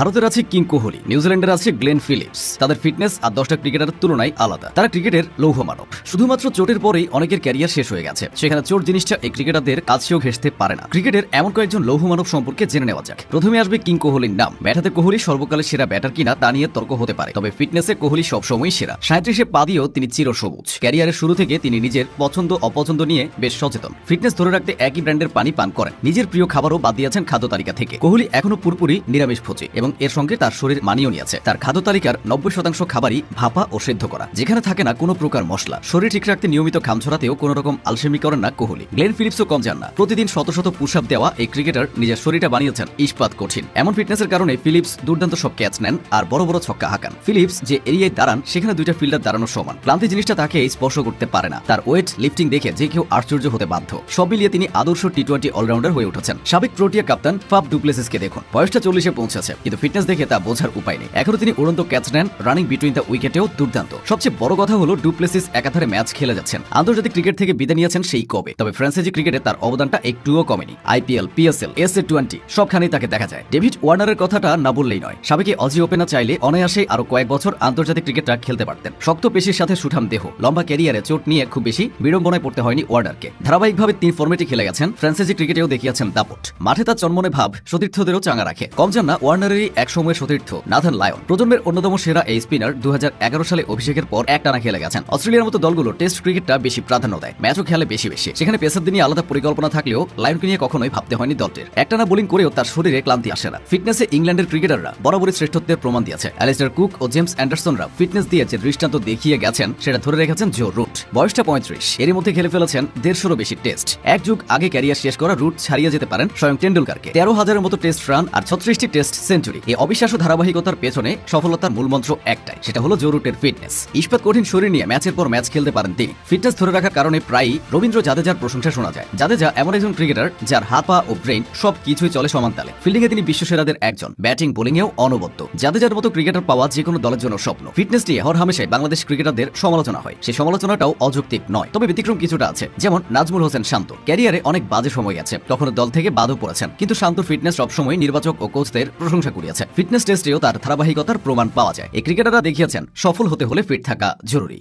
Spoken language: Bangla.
ভারতের আছে কিং কোহলি, নিউজিল্যান্ডের আছে গ্লেন ফিলিপস। তাদের ফিটনেস আর দশটা ক্রিকেটারের তুলনায় আলাদা। তারা ক্রিকেটের লৌহ মানব। শুধুমাত্র চোটের পরেই অনেকের ক্যারিয়ার শেষ হয়ে গেছে। সেখানে চোট জিনিসটা এই ক্রিকেটারদের কাছেও ঘেসতে পারে না। ক্রিকেটের এমন কয়েকজন লৌহ মানব সম্পর্কে জেনে নেওয়া যাক। প্রথমে আসবে কিং কোহলির নাম। ব্যাটাতে কোহলি সর্বকালের সেরা ব্যাটার কিনা তা নিয়ে তর্ক হতে পারে। তবে ফিটনেসে কোহলি সবসময়ই সেরা। সাঁত্রিশে পা দিয়েও তিনি চিরসবুজ ক্যারিয়ারের শুরু থেকে তিনি নিজের পছন্দ, অপছন্দ নিয়ে বেশ সচেতন। ফিটনেস ধরে রাখতে একই ব্র্যান্ডের পানি পান করেন। নিজের প্রিয় খাবারও বাদ দিয়েছেন খাদ্য তালিকা থেকে। কোহলি এখনও পুরোপুরি নিরামিষ ভোজে এবং এর সঙ্গে তার শরীর মানিয়েও নিয়েছে। তার খাদ্য তালিকার নব্বই শতাংশ খাবারই ভাপা ও সেদ্ধ করা। যেখানে থাকে না কোনো প্রকার মশলা। শরীর ঠিক রাখতে নিয়মিত খাম ছড়াতেও কোনো রকম আলসেমি করেন না কোহলি। গ্লেন ফিলিপসও কম যান না। প্রতিদিন শত শত পুশ দেওয়া এই ক্রিকেটার নিজের শরীরটা বানিয়েছেন ইস্পাত কঠিন। এমন ফিটনেসের কারণে ফিলিপস দুর্দান্ত সব ক্যাচ নেন আর বড় বড় ছক্কা হাঁকান। ফিলিপস যে এরিয়ায় দাঁড়ান, সেখানে দুইটা ফিল্ডার দাঁড়ানো সমান। ক্লান্তি জিনিসটা তাকে স্পর্শ করতে পারে না। তার ওয়েট লিফটিং দেখে যে কেউ আশ্চর্য হতে বাধ্য। সব মিলিয়ে তিনি আদর্শ টি টোয়েন্টি অলরাউন্ডার হয়ে উঠেছেন। সাবেক প্রোটিয়া কাপ্তান ফাব ডুপ্লেসিসকে দেখুন। বয়সটা চল্লিশে পৌঁছেছে। কিন্তু ফিটনেস দেখে তা বোঝার উপায় নেই। এখনও তিনি উড়ন্ত ক্যাচ নেন রানিং বিটুইন দ্য উইকেটেও দুর্দান্ত। সবচেয়ে বড় কথা হলো ডুপ্লেসিস একাধারে ম্যাচ খেলে যাচ্ছেন। আন্তর্জাতিক ক্রিকেট থেকে বিদায় নিয়েছেন সেই কবে। তবে ফ্রান্সাইজি ক্রিকেটে তার অবদানটা একটুও কমেনি। IPL PSL S A twenty সবখানেই তাকে দেখা যায়। ডেভিড ওয়ার্নারের কথাটা না বললেই নয়। সাবেক অজি ওপেনার চাইলে অনায়াসে আরও কয়েক বছর আন্তর্জাতিক ক্রিকেটটা খেলতে পারতেন। শক্ত পেশির সাথে সুঠাম দেহ। লম্বা ক্যারিয়ারে চোট নিয়ে খুব বেশি বিড়ম্বনায় পড়তে হয়নি ওয়ার্নারকে। ধারাবাহিকভাবে তিন ফর্মেটে খেলে গেছেন। ফ্রান্সাইজি ক্রিকেটেও দেখিয়েছেন দাপট। মাঠে তার চন্মনে ভাব সতীর্থদেরও চাঙা রাখে। কম যান না ওয়ার্নারেরই এক সময়ের সতীর্থ নাথান লায়ন। প্রজন্মের অন্যতম সেরা এই স্পিনার দু হাজার এগারো সালে অভিষেকের পর একটানা খেলে গেছেন। অস্ট্রেলিয়ার মতো দলগুলো টেস্ট ক্রিকেটটা বেশি প্রাধান্য দেয়। ম্যাচও খেলে বেশি বেশি। সেখানে পেসার নিয়ে আলাদা পরিকল্পনা থাকলেও লায়নকে নিয়ে কখনোই ভাবতে হয়নি দলটির। একটানা বোলিং করেও তার শরীরে ক্লান্তি আসে না। ফিটনেসে ইংল্যান্ডের ক্রিকেটাররা বরাবরই শ্রেষ্ঠত্বের প্রমাণ দিয়েছে। অ্যালিস্টার কুক ও জেমস অ্যান্ডারসনরা ফিটনেস দিয়ে যে দৃষ্টান্ত দেখিয়ে গেছেন, সেটা ধরে রেখেছেন জো রুট। বয়সটা পঁয়ত্রিশ। এর মধ্যে খেলে ফেলেছেন দেড়শোরও বেশি টেস্ট। এক যুগ আগে ক্যারিয়ার শেষ করা রুট ছাড়িয়ে যেতে পারেন স্বয়ং টেন্ডুলকারকে তেরো হাজারের মতো টেস্ট রান আর ছত্রিশটি টেস্ট সেঞ্চুরি। এই অবিশ্বাস্য ধারাবাহিকতার পেছনে সফলতার মূলমন্ত্র একটাই, সেটা হলো জো রুটের ফিটনেস ইস্পাত কঠিন শরীর নিয়ে ম্যাচের পর ম্যাচ খেলতে পারেন তিনি। ফিটনেস ধরে রাখার কারণে প্রায়ই রবীন্দ্র জাদেজার প্রশংসা শোনা যায়। জাদেজা এমন একজন ক্রিকেটার যার হাত, পা ও ব্রেন সব কিছুই চলে সমান তালে। ফিল্ডিং এ তিনি বিশ্বসেরাদের একজন ব্যাটিং বোলিং এও অনবদ্য। জাদেজার মতো ক্রিকেটার পাওয়া যে কোনো দলের জন্য স্বপ্ন। ফিটনেস নিয়ে হর হামেশাই বাংলাদেশ ক্রিকেটারদের সমালোচনা হয়। সেই সমালোচনাটাও অযৌক্তিক নয়, তবে ব্যতিক্রম কিছুটা আছে। যেমন নাজমুল হোসেন শান্ত। ক্যারিয়ারে অনেক বাজে সময় গেছে কখনো দল থেকে বাদও পড়েছেন। কিন্তু শান্ত ফিটনেস সবসময় নির্বাচক ও কোচদের প্রশংসা কুড়িয়েছে। ফিটনেস টেস্টেও তার ধারাবাহিকতার প্রমাণ পাওয়া যায়। এই ক্রিকেটাররা দেখিয়েছেন, সফল হতে হলে ফিট থাকা জরুরি।